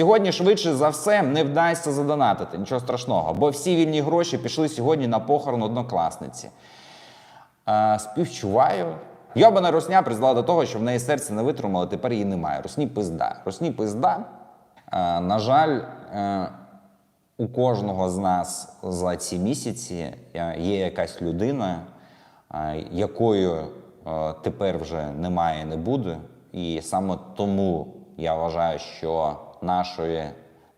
Сьогодні швидше за все не вдасться задонатити, нічого страшного, бо всі вільні гроші пішли сьогодні на похорон однокласниці. А, співчуваю. Йобана русня призвела до того, що в неї серце не витримало, тепер її немає. Русні пизда. Русні пизда. А, на жаль, е, у кожного з нас за ці місяці е, є якась людина, е, якою е, тепер вже немає і не буде. І саме тому я вважаю, що нашої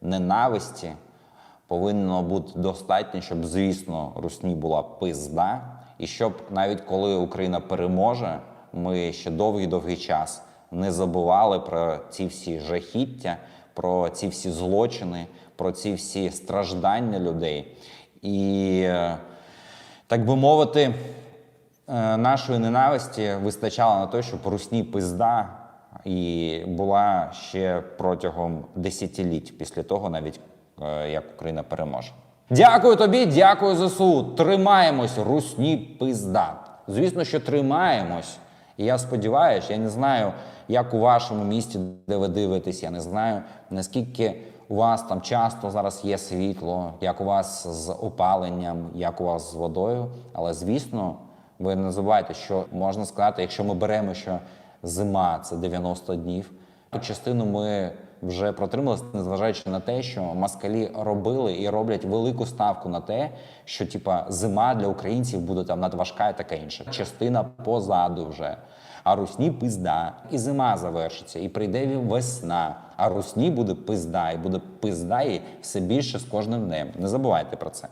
ненависті повинно бути достатньо, щоб, звісно, русні була пизда, і щоб навіть коли Україна переможе, ми ще довгий-довгий час не забували про ці всі жахіття, про ці всі злочини, про ці всі страждання людей. І, е, так би мовити, е, нашої ненависті вистачало на те, щоб русні пизда і була ще протягом десятиліть після того, навіть е, як Україна переможе. Дякую тобі, дякую ЗСУ. Тримаємось, русні пизда. Звісно, що тримаємось. І я сподіваюся, я не знаю, як у вашому місті, де ви дивитесь, я не знаю, наскільки у вас там часто зараз є світло, як у вас з опаленням, як у вас з водою. Але звісно, ви не забувайте, що можна сказати, якщо ми беремо, що зима це 90 днів, то частину ми вже протрималися, незважаючи на те, що москалі робили і роблять велику ставку на те, що типа зима для українців буде там надважка і таке інше. Частина позаду вже. А русні пизда, і зима завершиться, і прийде весна. А русні буде пизда, і буде пизда і все більше з кожним днем. Не забувайте про це.